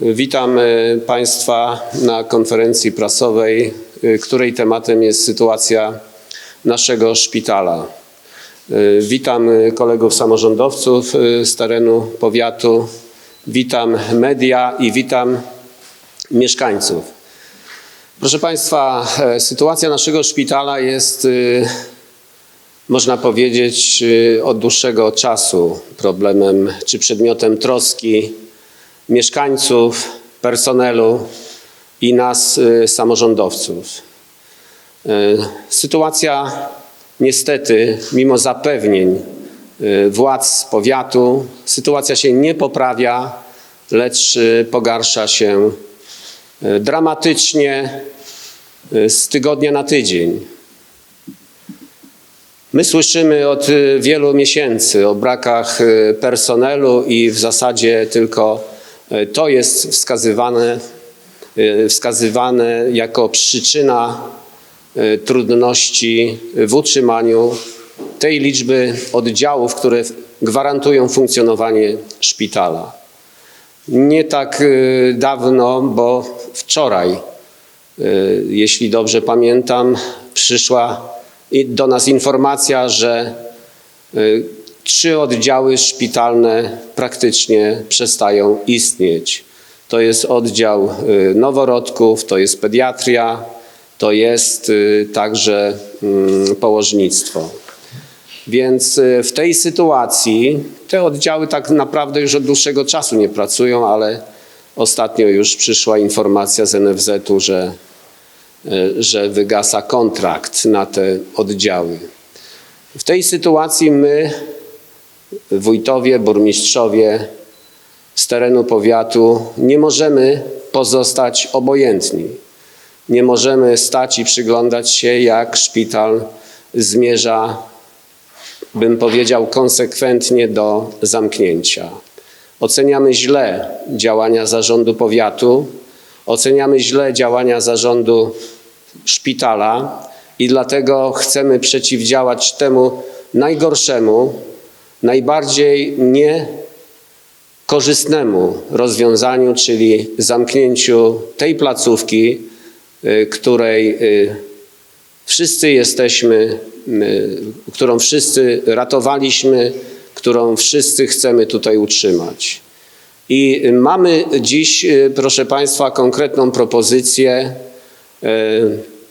Witam e, Państwa na konferencji prasowej, e, której tematem jest sytuacja naszego szpitala. E, Witam kolegów samorządowców z terenu powiatu, witam media i witam mieszkańców. Proszę Państwa, sytuacja naszego szpitala jest, można powiedzieć, od dłuższego czasu problemem czy przedmiotem troski mieszkańców, personelu i nas, y, samorządowców. Y, Sytuacja niestety, mimo zapewnień y, władz powiatu, sytuacja się nie poprawia, lecz pogarsza się dramatycznie z tygodnia na tydzień. My słyszymy od wielu miesięcy o brakach personelu i w zasadzie tylko to jest wskazywane, y, wskazywane jako przyczyna y, trudności w utrzymaniu tej liczby oddziałów, które gwarantują funkcjonowanie szpitala. Nie tak dawno, bo wczoraj, jeśli dobrze pamiętam, przyszła do nas informacja, że trzy oddziały szpitalne praktycznie przestają istnieć. To jest oddział y, noworodków, to jest pediatria, to jest y, także mm, położnictwo. Więc y, w tej sytuacji te oddziały tak naprawdę już od dłuższego czasu nie pracują, ale ostatnio już przyszła informacja z NFZ-u, że że wygasa kontrakt na te oddziały. W tej sytuacji my, wójtowie, burmistrzowie z terenu powiatu, nie możemy pozostać obojętni. Nie możemy stać i przyglądać się, jak szpital zmierza, bym powiedział, konsekwentnie do zamknięcia. Oceniamy źle działania zarządu powiatu, oceniamy źle działania zarządu szpitala i dlatego chcemy przeciwdziałać temu najgorszemu, najbardziej niekorzystnemu rozwiązaniu, czyli zamknięciu tej placówki, y, której y, wszyscy jesteśmy, y, którą wszyscy ratowaliśmy, którą wszyscy chcemy tutaj utrzymać. I mamy dziś, proszę Państwa, konkretną propozycję.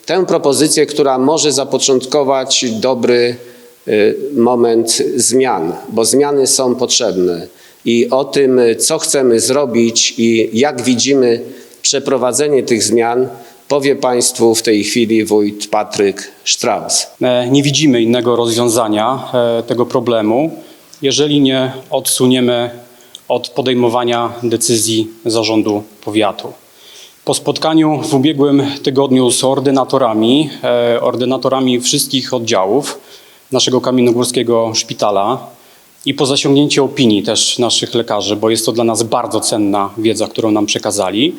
Tę propozycję, która może zapoczątkować dobry moment zmian, bo zmiany są potrzebne. I o tym, co chcemy zrobić i jak widzimy przeprowadzenie tych zmian, powie Państwu w tej chwili wójt Patryk Strauss. E, Nie widzimy innego rozwiązania e, tego problemu, jeżeli nie odsuniemy od podejmowania decyzji zarządu powiatu. Po spotkaniu w ubiegłym tygodniu z ordynatorami, e, ordynatorami wszystkich oddziałów naszego kamiennogórskiego szpitala i po zasięgnięciu opinii też naszych lekarzy, bo jest to dla nas bardzo cenna wiedza, którą nam przekazali,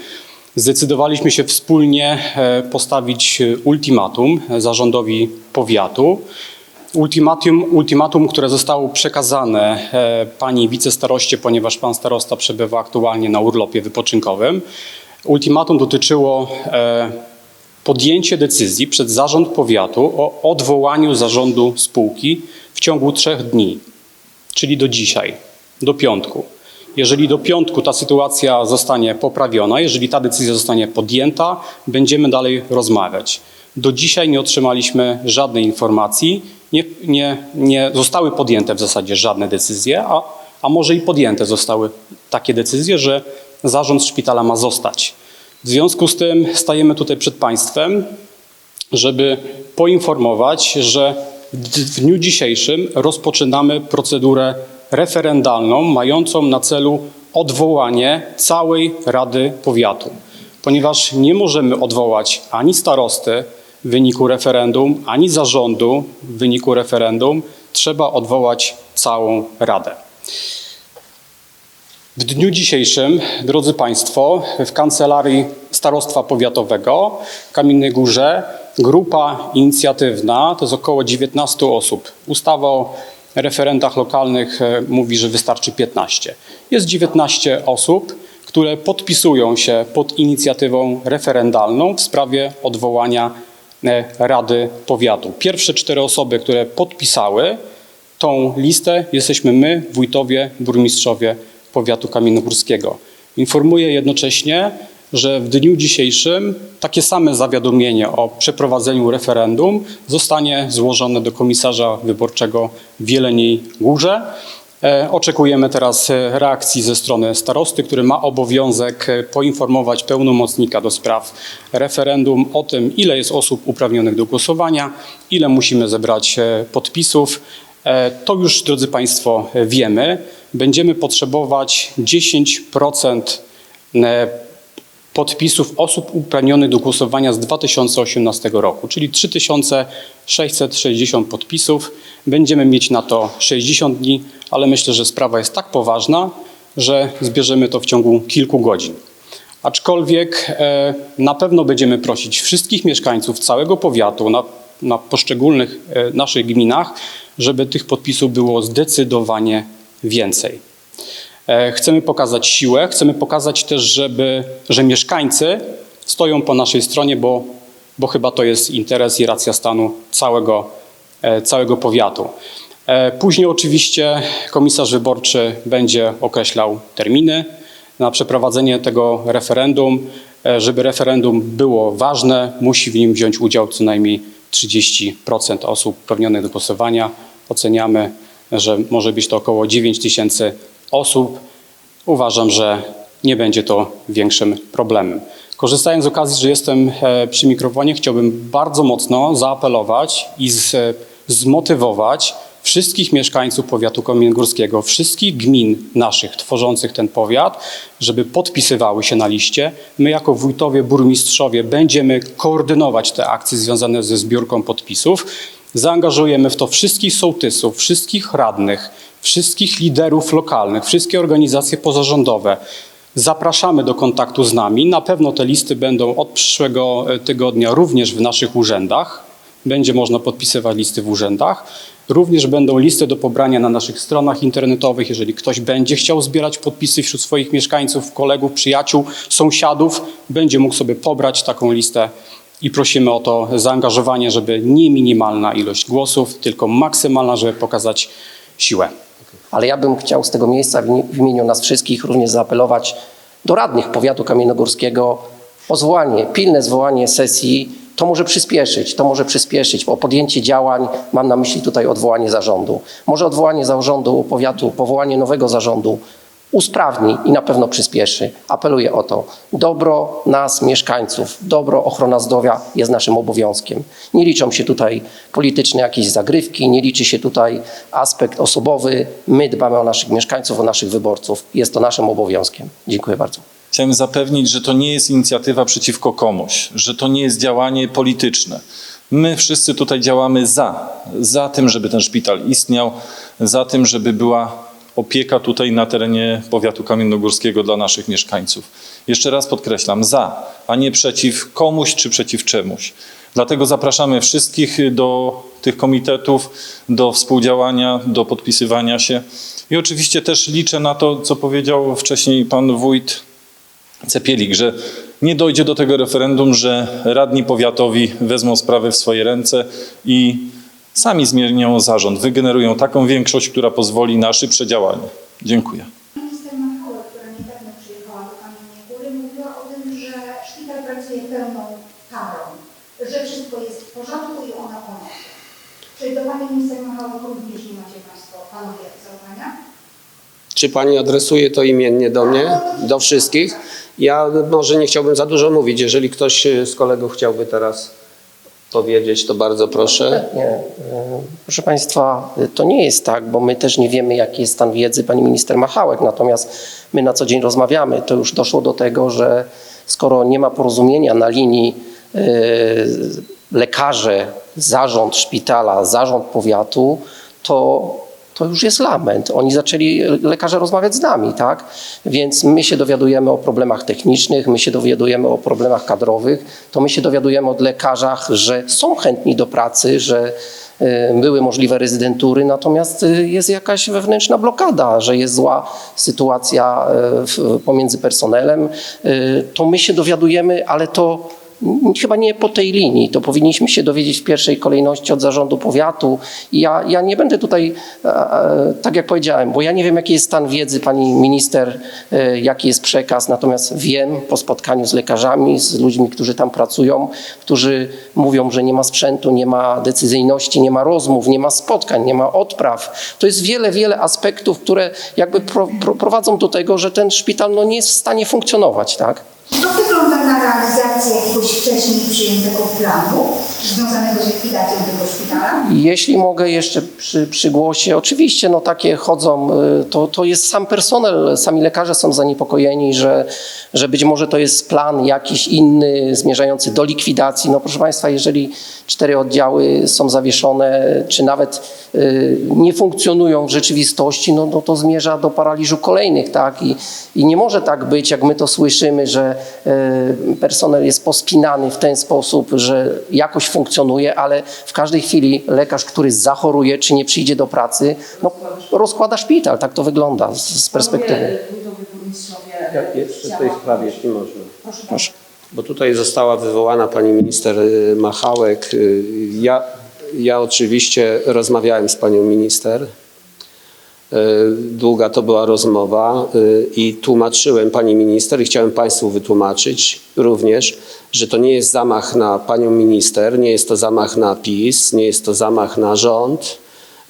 zdecydowaliśmy się wspólnie e, postawić e, ultimatum zarządowi powiatu. Ultimatum, ultimatum, które zostało przekazane e, pani wicestaroście, ponieważ pan starosta przebywa aktualnie na urlopie wypoczynkowym. Ultimatum dotyczyło e, podjęcie decyzji przez zarząd powiatu o odwołaniu zarządu spółki w ciągu trzech dni, czyli do dzisiaj, do piątku. Jeżeli do piątku ta sytuacja zostanie poprawiona, jeżeli ta decyzja zostanie podjęta, będziemy dalej rozmawiać. Do dzisiaj nie otrzymaliśmy żadnej informacji, nie, nie, nie zostały podjęte w zasadzie żadne decyzje, a, a może i podjęte zostały takie decyzje, że zarząd szpitala ma zostać. W związku z tym stajemy tutaj przed Państwem, żeby poinformować, że w dniu dzisiejszym rozpoczynamy procedurę referendalną mającą na celu odwołanie całej Rady Powiatu, ponieważ nie możemy odwołać ani starosty w wyniku referendum, ani zarządu w wyniku referendum, trzeba odwołać całą Radę. W dniu dzisiejszym, drodzy Państwo, w kancelarii Starostwa Powiatowego w Kamiennej Górze grupa inicjatywna, to jest około 19 osób. Ustawa o referentach lokalnych e, mówi, że wystarczy 15. Jest 19 osób, które podpisują się pod inicjatywą referendalną w sprawie odwołania e, Rady Powiatu. Pierwsze cztery osoby, które podpisały tą listę, jesteśmy my, wójtowie, burmistrzowie powiatu kamiennogórskiego. Informuję jednocześnie, że w dniu dzisiejszym takie same zawiadomienie o przeprowadzeniu referendum zostanie złożone do komisarza wyborczego w Jeleniej Górze. E, Oczekujemy teraz reakcji ze strony starosty, który ma obowiązek poinformować pełnomocnika do spraw referendum o tym, ile jest osób uprawnionych do głosowania, ile musimy zebrać e, podpisów. E, To już, drodzy Państwo, wiemy. Będziemy potrzebować 10% e, podpisów osób uprawnionych do głosowania z 2018 roku, czyli 3660 podpisów. Będziemy mieć na to 60 dni, ale myślę, że sprawa jest tak poważna, że zbierzemy to w ciągu kilku godzin. Aczkolwiek e, na pewno będziemy prosić wszystkich mieszkańców całego powiatu na, na poszczególnych e, naszych gminach, żeby tych podpisów było zdecydowanie więcej. E, Chcemy pokazać siłę, chcemy pokazać też, żeby, że mieszkańcy stoją po naszej stronie, bo, bo chyba to jest interes i racja stanu całego, e, całego powiatu. E, Później oczywiście komisarz wyborczy będzie określał terminy na przeprowadzenie tego referendum. Żeby referendum było ważne, musi w nim wziąć udział co najmniej 30% osób uprawnionych do głosowania. Oceniamy, że może być to około 9 tysięcy osób. Uważam, że nie będzie to większym problemem. Korzystając z okazji, że jestem e, przy mikrofonie, chciałbym bardzo mocno zaapelować i z, zmotywować wszystkich mieszkańców powiatu kamiennogórskiego, wszystkich gmin naszych tworzących ten powiat, żeby podpisywały się na liście. My jako wójtowie, burmistrzowie będziemy koordynować te akcje związane ze zbiórką podpisów. Zaangażujemy w to wszystkich sołtysów, wszystkich radnych, wszystkich liderów lokalnych, wszystkie organizacje pozarządowe. Zapraszamy do kontaktu z nami. Na pewno te listy będą od przyszłego e, tygodnia również w naszych urzędach. Będzie można podpisywać listy w urzędach. Również będą listy do pobrania na naszych stronach internetowych. Jeżeli ktoś będzie chciał zbierać podpisy wśród swoich mieszkańców, kolegów, przyjaciół, sąsiadów, będzie mógł sobie pobrać taką listę i prosimy o to zaangażowanie, żeby nie minimalna ilość głosów, tylko maksymalna, żeby pokazać siłę. Ale ja bym chciał z tego miejsca w imieniu nas wszystkich również zaapelować do radnych powiatu kamiennogórskiego o zwołanie, pilne zwołanie sesji. To może przyspieszyć, to może przyspieszyć o podjęcie działań. Mam na myśli tutaj odwołanie zarządu. Może odwołanie zarządu powiatu, powołanie nowego zarządu usprawni i na pewno przyspieszy. Apeluję o to. Dobro nas, mieszkańców, dobro, ochrona zdrowia jest naszym obowiązkiem. Nie liczą się tutaj polityczne jakieś zagrywki, nie liczy się tutaj aspekt osobowy. My dbamy o naszych mieszkańców, o naszych wyborców. Jest to naszym obowiązkiem. Dziękuję bardzo. Chciałem zapewnić, że to nie jest inicjatywa przeciwko komuś, że to nie jest działanie polityczne. My wszyscy tutaj działamy za, za tym, żeby ten szpital istniał, za tym, żeby była opieka tutaj na terenie powiatu kamiennogórskiego dla naszych mieszkańców. Jeszcze raz podkreślam, za, a nie przeciw komuś czy przeciw czemuś. Dlatego zapraszamy wszystkich do tych komitetów, do współdziałania, do podpisywania się. I oczywiście też liczę na to, co powiedział wcześniej pan wójt Cepielik, że nie dojdzie do tego referendum, że radni powiatowi wezmą sprawy w swoje ręce i sami zmienią zarząd, wygenerują taką większość, która pozwoli na szybsze działanie. Dziękuję. Minister Machałek, która niedawno przyjechała do Kamiennej Góry, mówiła o tym, że szpital pracuje pełną parą, że wszystko jest w porządku i ona pomoże. Czy do Pani Minister Machałek również nie macie Państwo panowie zaufania? Czy pani adresuje to imiennie do mnie, do wszystkich? Ja może nie chciałbym za dużo mówić. Jeżeli ktoś z kolegów chciałby teraz powiedzieć, to bardzo proszę. Nie, e, proszę Państwa, to nie jest tak, bo my też nie wiemy, jaki jest stan wiedzy pani minister Machałek, natomiast my na co dzień rozmawiamy. To już doszło do tego, że skoro nie ma porozumienia na linii e, lekarze, zarząd szpitala, zarząd powiatu, to to już jest lament. Oni zaczęli lekarze rozmawiać z nami, tak? Więc my się dowiadujemy o problemach technicznych, my się dowiadujemy o problemach kadrowych, to my się dowiadujemy od lekarzach, że są chętni do pracy, że y, były możliwe rezydentury, natomiast y, jest jakaś wewnętrzna blokada, że jest zła sytuacja y, pomiędzy personelem, to my się dowiadujemy, ale to chyba nie po tej linii. To powinniśmy się dowiedzieć w pierwszej kolejności od zarządu powiatu. I ja, ja nie będę tutaj, e, e, tak jak powiedziałem, bo ja nie wiem, jaki jest stan wiedzy pani minister, e, jaki jest przekaz, natomiast wiem po spotkaniu z lekarzami, z ludźmi, którzy tam pracują, którzy mówią, że nie ma sprzętu, nie ma decyzyjności, nie ma rozmów, nie ma spotkań, nie ma odpraw. To jest wiele, wiele aspektów, które jakby pro, pro, prowadzą do tego, że ten szpital no, nie jest w stanie funkcjonować, tak? Jak wygląda na realizację jakiegoś wcześniej przyjętego planu związanego z likwidacją tego szpitala? Jeśli mogę jeszcze przy, przy głosie, oczywiście no takie chodzą, y, to, to jest sam personel, sami lekarze są zaniepokojeni, że, że być może to jest plan jakiś inny, zmierzający do likwidacji. No proszę Państwa, jeżeli cztery oddziały są zawieszone, czy nawet y, nie funkcjonują w rzeczywistości, no, no to zmierza do paraliżu kolejnych, tak? I, I nie może tak być, jak my to słyszymy, że y, personel jest pospinany w ten sposób, że jakoś funkcjonuje, ale w każdej chwili lekarz, który zachoruje, czy nie przyjdzie do pracy, no, rozkłada szpital. Tak to wygląda z, z perspektywy. Jeszcze w tej sprawie, jeśli można. Proszę. Bo tutaj została wywołana pani minister Machałek. Ja, ja oczywiście rozmawiałem z panią minister. Y, Długa to była rozmowa y, i tłumaczyłem pani minister i chciałem państwu wytłumaczyć również, że to nie jest zamach na panią minister, nie jest to zamach na PiS, nie jest to zamach na rząd.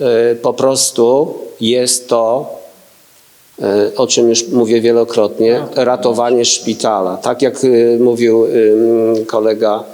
Y, Po prostu jest to e, o czym już mówię wielokrotnie, ratowanie szpitala. Tak jak mówił kolega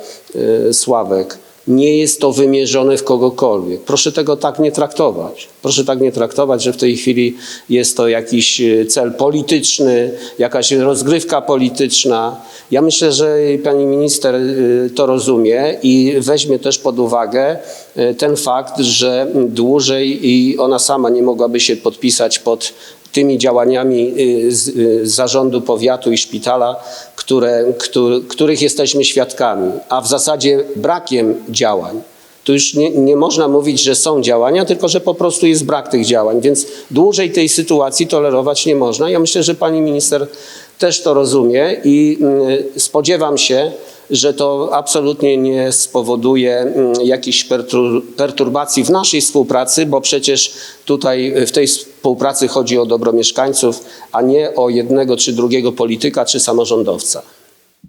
Sławek, nie jest to wymierzone w kogokolwiek. Proszę tego tak nie traktować. Proszę tak nie traktować, że w tej chwili jest to jakiś y, cel polityczny, jakaś rozgrywka polityczna. Ja myślę, że pani minister y, to rozumie i weźmie też pod uwagę y, ten fakt, że dłużej i ona sama nie mogłaby się podpisać pod tymi działaniami y, z, y, zarządu powiatu i szpitala, które, któr, których jesteśmy świadkami, a w zasadzie brakiem działań. Tu już nie, nie można mówić, że są działania, tylko że po prostu jest brak tych działań, więc dłużej tej sytuacji tolerować nie można. Ja myślę, że pani minister też to rozumie i y, spodziewam się, że to absolutnie nie spowoduje mm, jakichś pertur- perturbacji w naszej współpracy, bo przecież tutaj w tej współpracy chodzi o dobro mieszkańców, a nie o jednego czy drugiego polityka czy samorządowca.